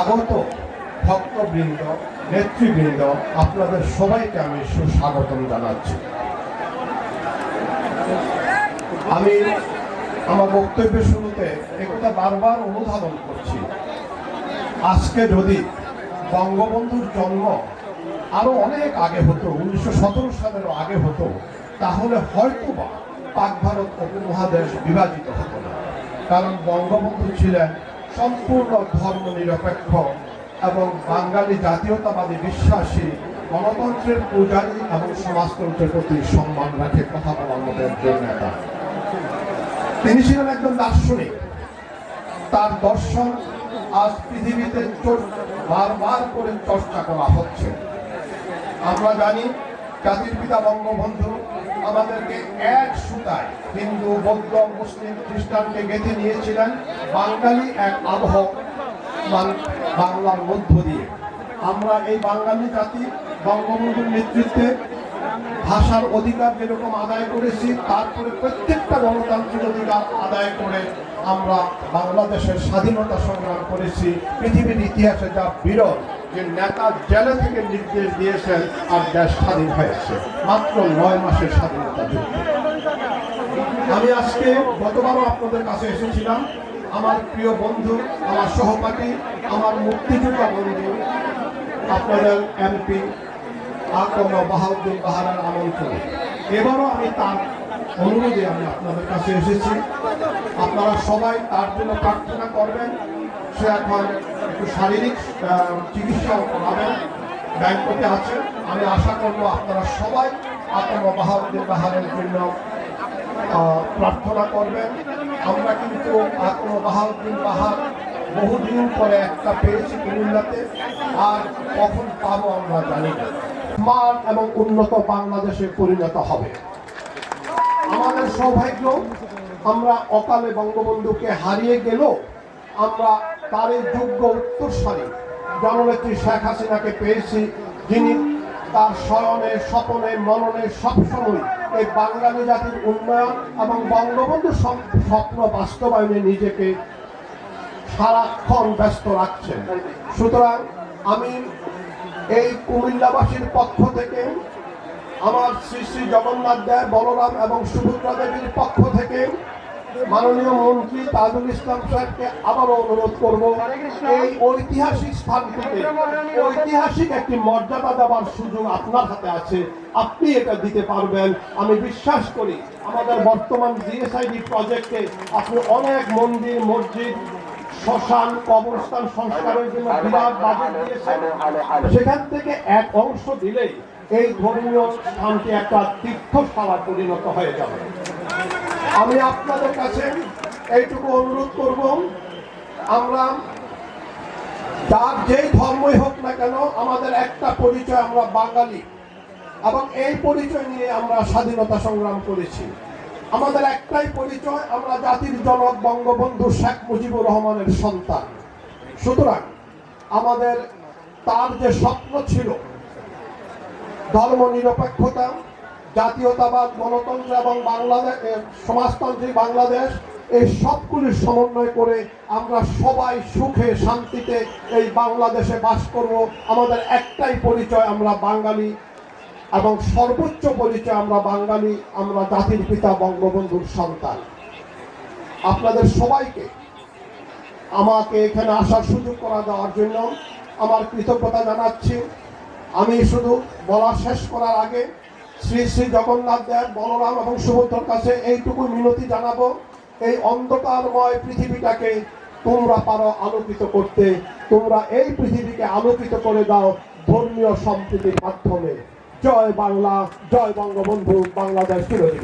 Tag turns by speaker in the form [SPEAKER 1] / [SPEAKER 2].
[SPEAKER 1] আগত ভক্তবৃন্দ, নেতৃবৃন্দ, আপনাদের সবাইকে আমি সুস্বাগতম জানাচ্ছি। আমি আমার বক্তব্যের শুরুতে একথা বারবার অনুধাবন করছি। আজকে যদি বঙ্গবন্ধুর জন্ম আরও অনেক আগে হতো, উনিশশো সতেরো সালেরও আগে হতো, তাহলে হয়তো বা পাক ভারত উপমহাদেশ বিভাজিত হতো না। কারণ বঙ্গবন্ধু ছিলেন সম্পূর্ণ ধর্ম নিরপেক্ষ এবং বাঙালি জাতীয়তাবাদী বিশ্বাসী, গণতন্ত্রের পূজারী এবং সমাজতন্ত্রের প্রতি সম্মান রাখে কথা বলার মতো একজন নেতা। তিনি ছিলেন একজন দার্শনিক। তার দর্শন আজ পৃথিবীতে বারবার করে চর্চা করা হচ্ছে। আমরা জানি, জাতির পিতা বঙ্গবন্ধু আমাদেরকে এক সুতায় হিন্দু, বৌদ্ধ, মুসলিম, খ্রিস্টানকে গেঁথে নিয়েছিলেন। বাঙালি এক আবহ বাংলার মধ্য দিয়ে। আমরা এই বাঙালি জাতি, বঙ্গবন্ধুর নেতৃত্বে ভাষার অধিকার যেরকম আদায় করেছি, তারপরে প্রত্যেকটা গণতান্ত্রিক অধিকার আদায় করে আমরা বাংলাদেশের স্বাধীনতা সংগ্রাম করেছি। পৃথিবীর ইতিহাসে যা বিরল, যে নেতা জেলে থেকে নির্দেশ দিয়েছেন আর দেশ স্বাধীন হয়েছে। মাত্র নয় মাসের স্বাধীনতা যুদ্ধ। আমি আজকে গতবারও আপনাদের কাছে এসেছিলাম। আমার প্রিয় বন্ধু, আমার সহপাঠী, আমার মুক্তিযোদ্ধা বন্ধু আপনাদের এমপি আকম বাহাউদ্দিন বাহারার আমন্ত্রণে এবারও আমি তার অনুরোধে আমি আপনাদের কাছে এসেছি। আপনারা সবাই তার জন্য প্রার্থনা করবেন। সে এখন একটু শারীরিক চিকিৎসাও করাবেন ব্যাংকতে আছেন আমি আশা করব আপনারা সবাই আকম বাহাউদ্দিন বাহারের জন্য প্রার্থনা করবেন। আমরা কিন্তু আকম বাহাউদ্দিন বাহার বহুদিন পরে একটা পেয়েছি কুমিল্লাতে। আর কখন পাবো আমরা জানি না। স্মার্ট এবং উন্নত বাংলাদেশে পরিণত হবে। আমাদের সৌভাগ্য, আমরা অকালে বঙ্গবন্ধুকে হারিয়ে গেলেও আমরা তার এই যোগ্য উত্তরসারী। জননেত্রী শেখ হাসিনাকে পেয়েছি, যিনি তার শয়নে স্বপনে, মননে সবসময় এই বাঙালি জাতির উন্নয়ন এবং বঙ্গবন্ধু স্বপ্ন বাস্তবায়নে নিজেকে সারাক্ষণ ব্যস্ত রাখছেন। সুতরাং আমি এই কুমিল্লাবাসীর পক্ষ থেকে, আমার শ্রী শ্রী জগন্নাথ দেব, বলরাম এবং সুভদ্রা দেবীর পক্ষ থেকে মাননীয় মন্ত্রী তাজুল ইসলাম সাহেবকে আবারও অনুরোধ করব, এই ঐতিহাসিক স্থানটিতে ঐতিহাসিক একটি মর্যাদা দেওয়ার সুযোগ আপনার হাতে আছে। আপনি এটা দিতে পারবেন। আমি বিশ্বাস করি আমাদের বর্তমান জিএসআইডি প্রজেক্টে আপনি অনেক মন্দির, মসজিদ, শ্মশান, কবরস্থান সংস্কারের জন্য বিরাট বাজেট দিয়েছেন। সেখান থেকে এক অংশ দিলেই এই ধর্মীয় স্থানটি একটা তীর্থশালা পরিণত হয়ে যাবে। আমি আপনাদের কাছে এইটুকু অনুরোধ করব। আমরা তার যেই ধর্মই হোক না কেন, আমাদের একটা পরিচয় আমরা বাঙালি এবং এই পরিচয় নিয়ে আমরা স্বাধীনতা সংগ্রাম করেছি। আমাদের একটাই পরিচয়, আমরা জাতির জনক বঙ্গবন্ধু শেখ মুজিবুর রহমানের সন্তান। সুতরাং আমাদের তার যে স্বপ্ন ছিল ধর্ম নিরপেক্ষতা জাতীয়তাবাদ, গণতন্ত্র এবং বাংলাদেশ সমাজতান্ত্রিক বাংলাদেশ, এই সবগুলির সমন্বয় করে আমরা সবাই সুখে শান্তিতে এই বাংলাদেশে বাস করব। আমাদের একটাই পরিচয়, আমরা বাঙালি এবং সর্বোচ্চ পরিচয়, আমরা বাঙালি, আমরা জাতির পিতা, বঙ্গবন্ধুর সন্তান। আপনাদের সবাইকে আমাকে এখানে আসার সুযোগ করা দেওয়ার জন্য আমার কৃতজ্ঞতা জানাচ্ছি। আমি শুধু বলা শেষ করার আগে শ্রী শ্রী জগন্নাথ দেব, বলরাম এবং সুভদ্রর কাছে এইটুকু মিনতি জানাব। এই অন্ধকারময় পৃথিবীটাকে তোমরা পারো আলোকিত করতে। তোমরা এই পৃথিবীকে আলোকিত করে দাও ধর্মীয় সম্প্রীতির মাধ্যমে। জয় বাংলা, জয় বঙ্গবন্ধু, বাংলাদেশ হোক।